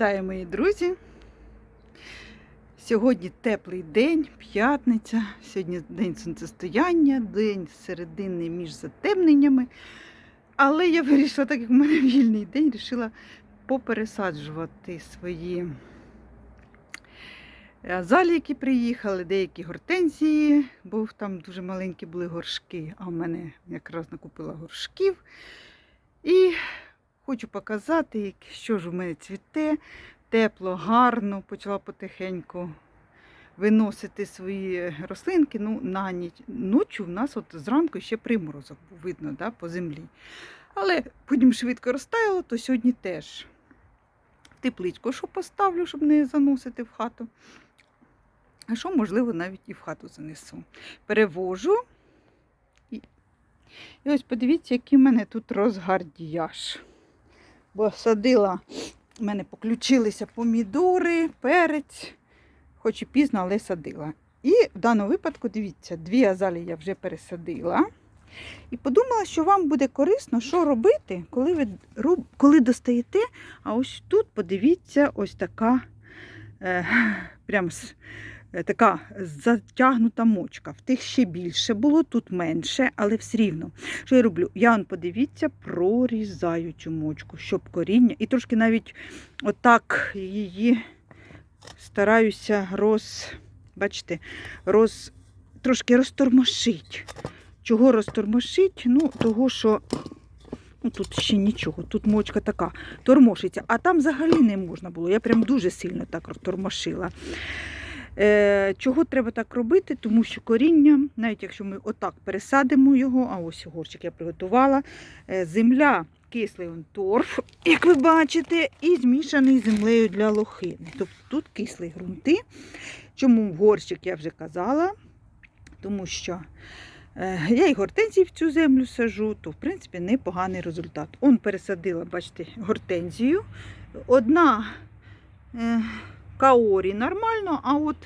Вітаю, мої друзі. Сьогодні теплий день, п'ятниця. Сьогодні день сонцестояння, день середини між затемненнями. Але я вирішила, так як в мене вільний день, вирішила попересаджувати свої азалії, які приїхали, деякі гортензії, бо там дуже маленькі були горшки, а в мене якраз накупила горшків. І Хочу показати, що ж у мене цвіте. Тепло, гарно, почала потихеньку виносити свої рослинки. Ну, на ніч. Ночі в нас от зранку ще приморозок видно да, по землі. Але потім швидко розтаяло, то сьогодні теж в тепличку, що поставлю, щоб не заносити в хату. А що, можливо, навіть і в хату занесу. Перевожу. І, і ось подивіться, який в мене тут розгардіяж бо садила, в мене поключилися помідори, перець, хоч і пізно, але садила. І в даному випадку, дивіться, дві азалії я вже пересадила. І подумала, що вам буде корисно, що робити, коли ви коли достаєте. А ось тут, подивіться, ось така е, прям така затягнута мочка. В тих ще більше було, тут менше, але все рівно. Що я роблю? Я, подивіться, прорізаю цю мочку, щоб коріння. І трошки навіть отак її стараюся роз, бачите, роз, трошки розтормошить. Чого розтормошить? Ну, того, що ну, тут ще нічого, тут мочка така тормошиться, а там взагалі не можна було. Я прям дуже сильно так тормошила. Е, чого треба так робити? Тому що коріння, навіть якщо ми отак пересадимо його, а ось горчик я приготувала, е, земля кислий торф, як ви бачите, і змішаний землею для лохини. Тобто тут кислі ґрунти. Чому горщик я вже казала? Тому що е, я і гортензії в цю землю сажу, то в принципі непоганий результат. Он пересадила, бачите, гортензію. Одна каорі нормально, а от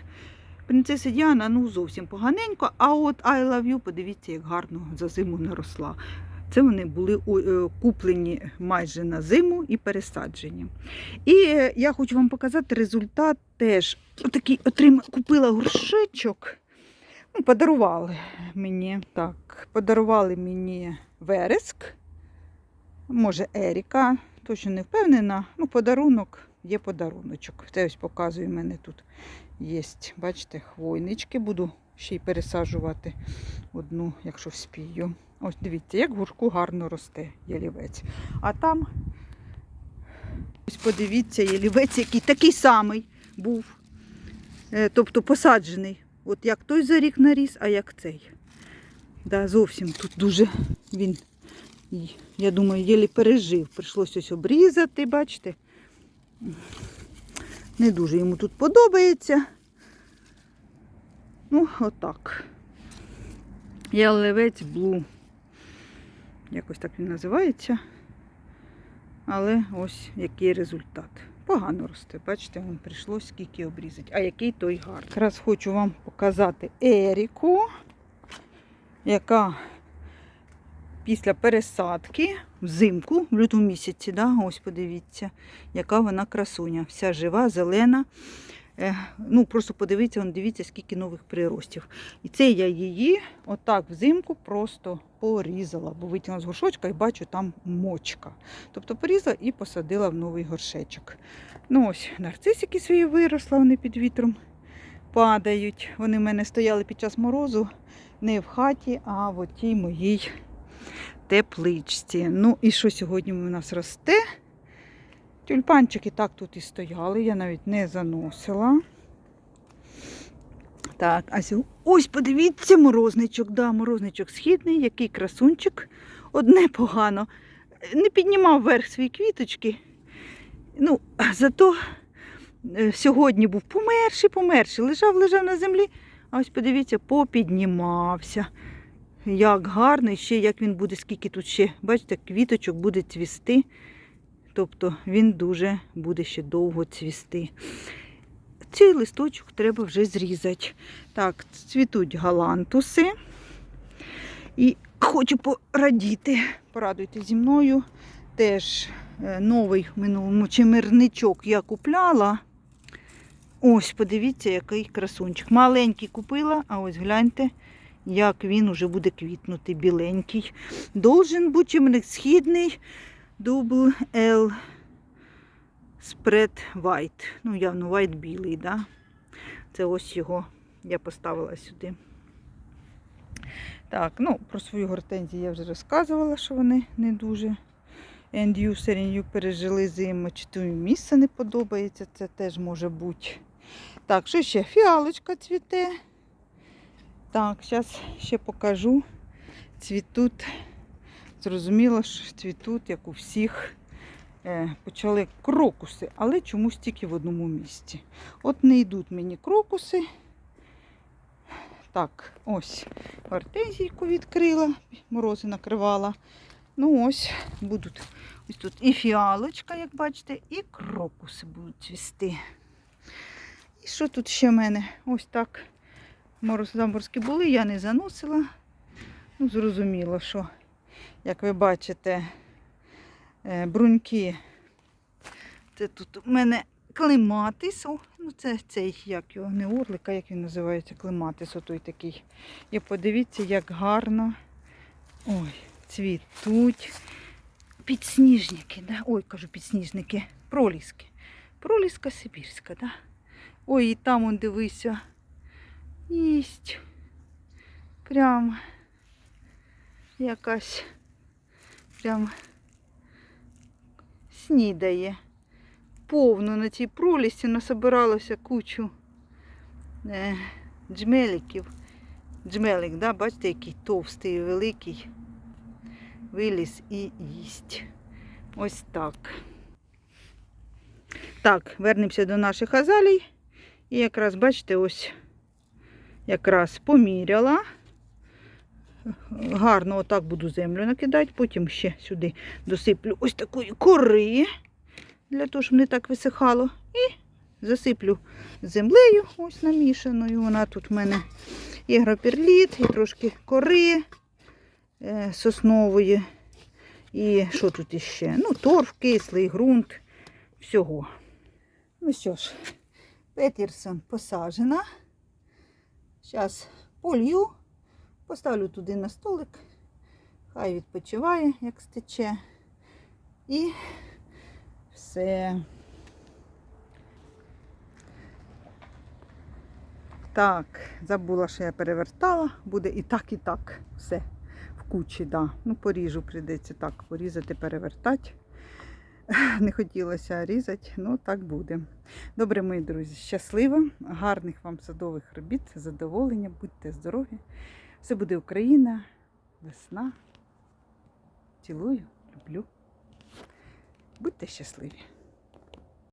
принцеса Діана ну зовсім поганенько. А от I love you, подивіться, як гарно за зиму наросла. Це вони були е, куплені майже на зиму і пересаджені. І е, я хочу вам показати результат теж. Отакий отрим... купила горшечок. Ну, подарували мені так, подарували мені вереск, може Еріка, точно не впевнена. Ну, подарунок є подаруночок. Це ось показую, в мене тут є, бачите, хвойнички. Буду ще й пересаджувати одну, якщо вспію. Ось дивіться, як в гурку гарно росте ялівець. А там, ось подивіться, ялівець, який такий самий був. Е, Тобто посаджений. От як той за рік наріс, а як цей. Да, зовсім тут дуже він, я думаю, єлі пережив. Прийшлося ось обрізати, бачите. Не дуже йому тут подобається. Ну, отак. Ялевець Блу. Якось так він називається. Але ось який результат. Погано росте. Бачите, вон прийшлось скільки обрізати. А який той гарний. Якраз хочу вам показати Еріку, яка після пересадки взимку, в лютому місяці, да, ось подивіться, яка вона красуня. Вся жива, зелена. Е, ну, просто подивіться, дивіться, скільки нових приростів. І це я її отак взимку просто порізала, бо витягнула з горшочка і бачу там мочка. Тобто порізала і посадила в новий горшечок. Ну ось нарцисики свої виросла, вони під вітром падають. Вони в мене стояли під час морозу не в хаті, а в тій моїй тепличці. Ну і що сьогодні у нас росте? Тюльпанчики так тут і стояли, я навіть не заносила. Так, а ось подивіться, морозничок. Да, морозничок східний, який красунчик. Одне погано. Не піднімав вверх свої квіточки. Ну, зато е, сьогодні був померший, померший. Лежав, лежав на землі. А ось подивіться, попіднімався. Як гарно, і ще як він буде, скільки тут ще, бачите, квіточок буде цвісти. Тобто він дуже буде ще довго цвісти. Цей листочок треба вже зрізати. Так, цвітуть галантуси. І хочу порадіти, порадуйте зі мною. Теж е, новий минулому чимирничок я купляла. Ось, подивіться, який красунчик. Маленький купила, а ось гляньте, як він уже буде квітнути, біленький. Должен бути чимник східний Double L Spread White. Ну, явно white білий, да? Це ось його я поставила сюди. Так, ну, про свою гортензію я вже розказувала, що вони не дуже ендюсеріню пережили зиму. Чи то місце не подобається, це теж може бути. Так, що ще? Фіалочка цвіте. Так, зараз ще покажу. Цвітуть. Зрозуміло, що цвітуть, як у всіх. Е, почали крокуси, але чомусь тільки в одному місці. От не йдуть мені крокуси. Так, ось гортензійку відкрила, морози накривала. Ну ось будуть ось тут і фіалочка, як бачите, і крокуси будуть цвісти. І що тут ще в мене? Ось так. Мороз заморські були, я не заносила. Ну, зрозуміло, що, як ви бачите, е, бруньки. Це тут у мене клематис. О, ну це цей, як його, не орлик, а як він називається, клематис, отой такий. І подивіться, як гарно. Ой, цвітуть. Підсніжники, да? ой, кажу, підсніжники, проліски. Проліска сибірська, да? Ой, і там он дивися. Їсть. Прям якась прям снідає. Повно на цій пролісі насобиралося кучу е, джмеликів. Джмелик, да? бачите, який товстий великий. Виліз і їсть. Ось так. Так, вернемося до наших азалій. І якраз, бачите, ось якраз поміряла. Гарно отак буду землю накидати, потім ще сюди досиплю ось такої кори, для того, щоб не так висихало. І засиплю землею, ось намішаною. Вона тут в мене є гроперліт, і трошки кори е, соснової. І що тут іще? Ну, торф, кислий ґрунт, всього. Ну що ж, Петерсон посаджена. Зараз полью, поставлю туди на столик, хай відпочиває, як стече. І все. Так, забула, що я перевертала. Буде і так, і так. Все. В кучі, да. Ну, поріжу прийдеться так, порізати, перевертати. Не хотілося різати, ну так буде. Добре, мої друзі, щасливо, гарних вам садових робіт, задоволення, будьте здорові. Все буде Україна, весна. Цілую, люблю. Будьте щасливі.